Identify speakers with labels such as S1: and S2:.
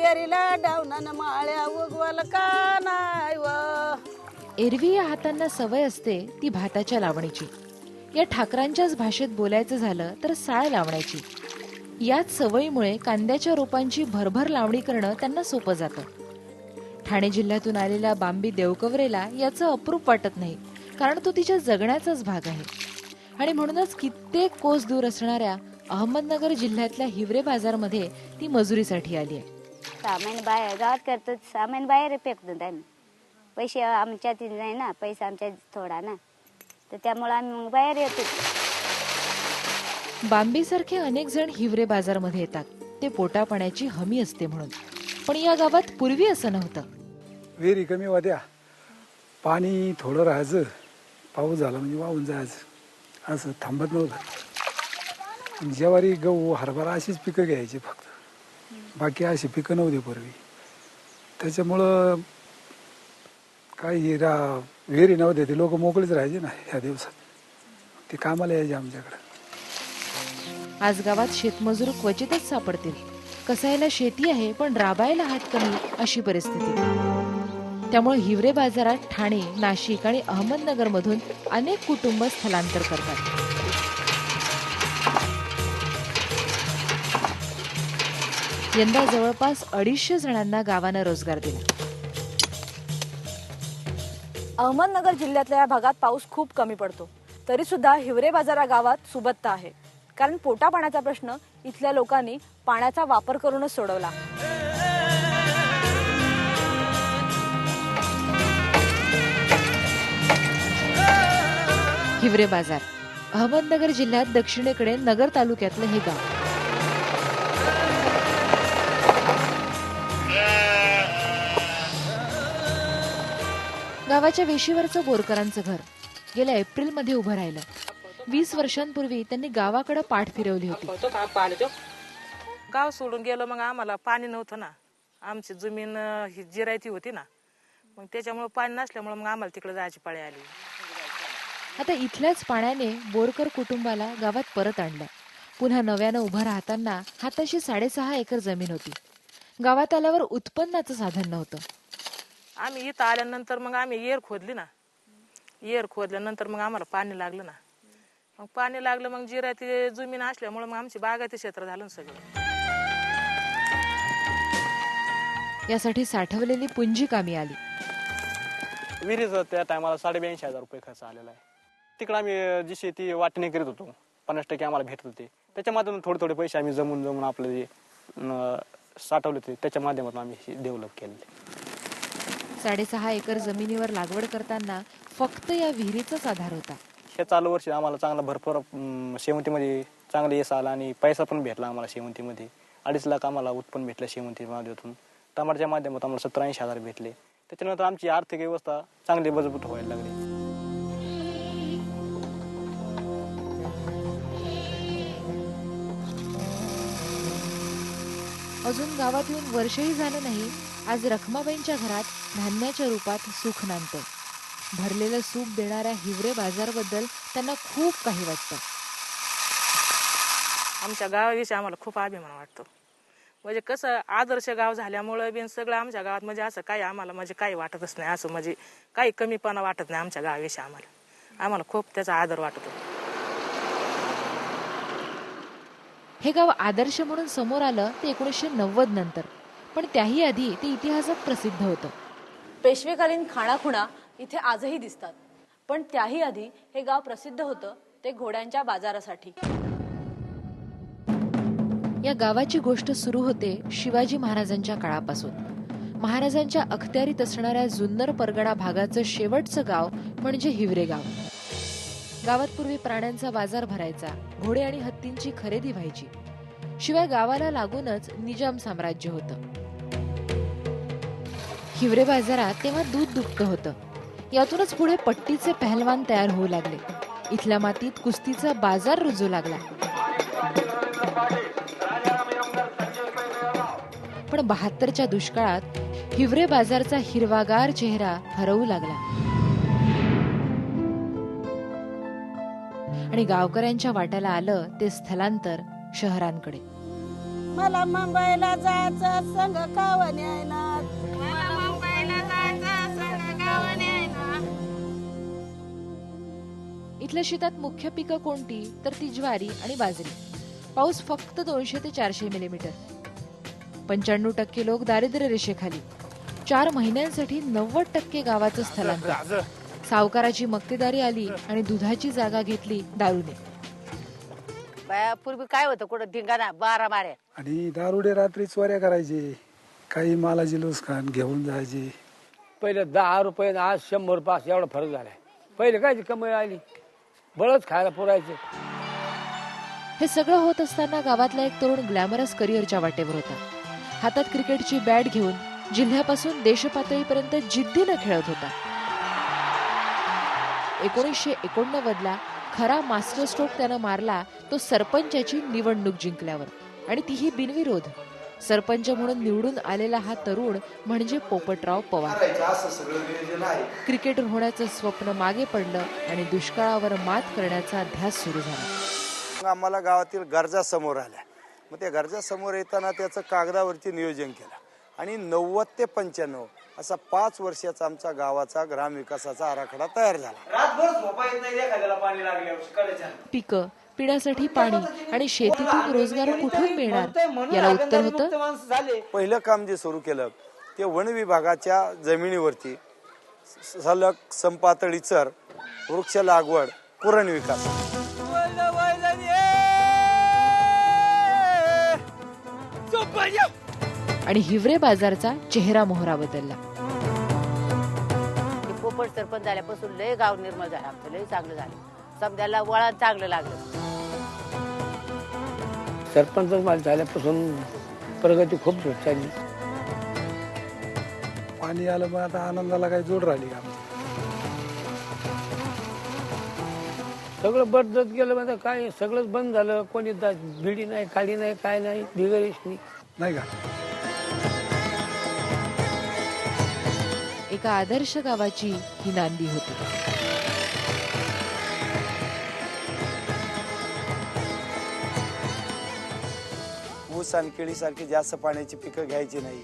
S1: पेरीला डावनान माळ्या उगवल का नाय व?
S2: एरवी या हातांना सवय असते ती भाताच्या लावणीची. या ठाकरांच्याच भाषेत बोलायचं झालं तर साळ लावण्याची. याच सवयीमुळे कांद्याच्या रोपांची भरभर लावणी करणं त्यांना सोपं जातं. ठाणे जिल्ह्यातून आलेल्या बांबी देवकवरेला याचं अप्रूप वाटत नाही कारण तो तिच्या जगण्याचाच भाग आहे. आणि म्हणूनच कित्येक कोस दूर असणाऱ्या अहमदनगर जिल्ह्यातल्या हिवरे बाजारमध्ये ती मजुरीसाठी आली आहे.
S3: सामान बाहेर गावात करतो सामान बाहेर फेकतो आम्ही पैसे आमच्या तिथे नाही ना पैसा आमच्या थोडा ना. तर त्यामुळे आम्ही मग बाहेर येतो.
S2: बांबीसारखे अनेक जण हिवरे बाजारमध्ये येतात. ते पोटापाण्याची हमी असते म्हणून. पण या गावात पूर्वी असं नव्हतं.
S4: विहिरी कमी होत्या पाणी थोडं राहायचं. पाऊस झाला म्हणजे वाहून जायचं. असं थांबत नव्हतं. ज्वारी गहू हरभरा अशीच पिकं घ्यायची फक्त. बाकी अशी पिकं नव्हती पूर्वी. त्याच्यामुळं काही रा विहिरी नव्हते ते लोक मोकळीच राहायचे ना ह्या दिवसात. ते कामाला यायचे आमच्याकडे.
S2: आज गावात शेतमजूर क्वचितच सापडतील. कसायला शेती आहे पण राबायला हात कमी अशी परिस्थिती. त्यामुळे हिवरे बाजारात ठाणे नाशिक आणि अहमदनगर मधून अनेक कुटुंब स्थलांतर करतात. यंदा जवळपास अडीचशे जणांना गावानं रोजगार दिला.
S5: अहमदनगर जिल्ह्यातल्या या भागात पाऊस खूप कमी पडतो. तरी सुद्धा हिवरे बाजारा गावात सुबत्ता आहे. कारण पोटा पाण्याचा प्रश्न इथल्या लोकांनी पाण्याचा वापर करूनच सोडवला.
S2: हिवरे बाजार. अहमदनगर जिल्ह्यात दक्षिणेकडे नगर तालुक्यातलं हे गाव. गावाच्या वेशीवरचं बोरकरांचं घर गेल्या एप्रिलमध्ये उभं राहिलं. वीस वर्षांपूर्वी त्यांनी गावाकडे पाठ फिरवली होती.
S6: गाव सोडून गेलो मग आम्हाला पाणी नव्हतं ना. आमची जमीन ही जिरायती होती ना. मग त्याच्यामुळे पाणी नसल्यामुळे मग आम्हाला तिकडे जायची पाळी आली.
S2: आता इथल्याच पाण्याने बोरकर कुटुंबाला गावात परत आणलं. पुन्हा नव्यानं उभं राहताना हाताशी साडेसहा एकर जमीन होती. गावात आल्यावर उत्पन्नाचं साधन नव्हतं.
S6: आम्ही इथं आल्यानंतर मग आम्ही येर खोदली ना. येर खोदल्यानंतर मग आम्हाला पाणी लागलं ना. मग पाणी लागलं मग जिरायती जमीन असल्यामुळे मग आमची बागायती क्षेत्र झालं ना सगळं.
S2: यासाठी साठवलेली पुंजी कामी आली.
S7: विहिरीचं त्या टायमाला साडेब्याऐंशी हजार रुपये खर्च आलेला आहे. तिकडं आम्ही जी शेती वाटणी करीत होतो पन्नास टक्के आम्हाला भेटत होते. त्याच्या माध्यमातून थोडे थोडे पैसे आम्ही जमून जमून आपले जे अं, साठवले होते त्याच्या माध्यमातून आम्ही डेव्हलप केलेले.
S2: साडेसहा एकर जमिनीवर लागवड करताना फक्त या विहिरीचाच आधार होता.
S7: हे चालू वर्षी आम्हाला चांगला भरपूर अं, शेवंतीमध्ये चांगलं यश आला आणि पैसा पण भेटला आम्हाला शेवंतीमध्ये. अडीच लाख आम्हाला उत्पन्न भेटलं शेवंती माध्यमातून. टमाटरच्या माध्यमातून आम्हाला सत्तर ऐंशी हजार भेटले. त्याच्यानंतर आमची आर्थिक व्यवस्था चांगली मजबूत व्हायला लागली.
S2: अजून गावात येऊन वर्षही झालं नाही आज रखमाबाईंच्या घरात धान्याच्या रूपात सुख नांदतंय भरलेलं सूप देणाऱ्या हिवरे बाजारबद्दल त्यांना खूप काही वाटतं.
S6: आमच्या गावाविषयी आम्हाला खूप अभिमान वाटतो. म्हणजे कसं आदर्श गाव झाल्यामुळं बिन सगळं आमच्या गावात म्हणजे असं काही आम्हाला म्हणजे काही वाटतच नाही. असं म्हणजे काही कमीपणा वाटत नाही आमच्या गावाविषयी आम्हाला. आम्हाला खूप त्याचा आदर वाटतो.
S2: हे गाव आदर्श म्हणून समोर आलं ते एकोणीसशे नव्वद नंतर. पण त्याही आधी ते इतिहासात प्रसिद्ध होतं.
S5: पेशवेकालीन खाणाखुणा इथे आजही दिसतात. पण त्याही आधी हे गाव प्रसिद्ध होतं ते घोड्यांच्या बाजारासाठी.
S2: या गावाची गोष्ट सुरू होते शिवाजी महाराजांच्या काळापासून. महाराजांच्या अखत्यारीत असणाऱ्या जुन्नर परगणा भागाचं शेवटचं गाव म्हणजे हिवरे गाव. गावात पूर्वी प्राण्यांचा बाजार भरायचा घोडे आणि हत्तींची खरेदी व्हायची. शिवाय गावाला लागूनच निजाम साम्राज्य होतं. हिवरे बाजारात तेव्हा दूध दुभतं होतं. यातूनच पुढे पट्टीचे पहलवान तयार होऊ लागले. इथल्या मातीत कुस्तीचा बाजार रुजू लागला. पण बहात्तरच्या दुष्काळात हिवरे बाजारचा हिरवागार चेहरा हरवू लागला. आणि गावकऱ्यांच्या वाट्याला आलं ते स्थलांतर शहरांकडे.
S1: मला मुंबईला जायचं संग कावण
S2: इथल्या शेतात मुख्य पिकं कोणती? तर ती ज्वारी आणि बाजरी. पाऊस फक्त दोनशे ते चारशे मिलीमीटर. पंच्याण्णव टक्के लोक दारिद्र्य रेषेखाली. चार महिन्यांसाठी नव्वद टक्के गावाचं स्थलांतर. सावकाराची मक्तेदारी आली आणि दुधाची जागा घेतली दारूने.
S8: बाया पूर्वी काय होतं? कुठं धिंगाणा बारा माऱ्या.
S4: आणि दारुडे रात्री चोऱ्या करायचे. काही मालाची लुसखान घेऊन जायचे.
S9: पहिले दहा रुपये आज शंभर पाच एवढा फरक झालाय. पहिले काय कमाई आली? बळच खायला पुरायचे.
S2: हे सगळं होत असताना गावातला एक तरुण ग्लॅमरस करिअरच्या वाटेवर होता. हातात क्रिकेटची बॅट घेऊन जिल्ह्यापासून देशपातळीपर्यंत जिद्दीनं खेळत होता. एकोणीसशे एकोणनव्वदला खरा मास्टर स्ट्रोक त्यानं मारला तो सरपंचाची निवडणूक जिंकल्यावर. आणि तीही बिनविरोध. सरपंच म्हणून निवडून आलेला हा तरुण म्हणजे पोपटराव पवार. क्रिकेटर होण्याचं स्वप्न मागे पडलं आणि दुष्काळावर मात करण्याचा ध्यास सुरू झाला.
S10: आम्हाला गावातील गरजा समोर आल्या. मग त्या गरजा समोर येताना त्याचं कागदावरती नियोजन केलं. आणि नव्वद ते पंच्याण्णव असा पाच वर्षाचा आमचा गावाचा ग्रामविकासाचा आराखडा तयार झाला.
S2: पिकं पिण्यासाठी पाणी आणि शेतीतून रोजगार कुठून मिळणार? याला उत्तर होतं?
S10: पहिलं काम जे सुरू केलं ते वन विभागाच्या जमिनीवरती सलग संपातळी चर वृक्ष लागवड कुरण विकास.
S2: आणि हिवरे बाजारचा चेहरा मोहरा बदलला.
S8: पोपट सरपंच झाल्यापासून लय गाव निर्मळ झालं आमचं लय चांगलं झालं. समजायला वळण चांगलं लागलं.
S9: सरपंच मला झाल्यापासून प्रगती खूप चालली.
S4: पाणी आलं मग आता आनंदाला काही जोड राहिली का?
S9: सगळं बदलत गेलं म्हणजे काय सगळंच बंद झालं. कोणी दा- बिडी नाही काळी नाही काय नाही बिगरीश नाही.
S4: नाही का?
S2: एका आदर्श गावाची ही नांदी होती.
S10: ऊस आणि केळीसारखी जास्त पाण्याची पिकं घ्यायची नाही.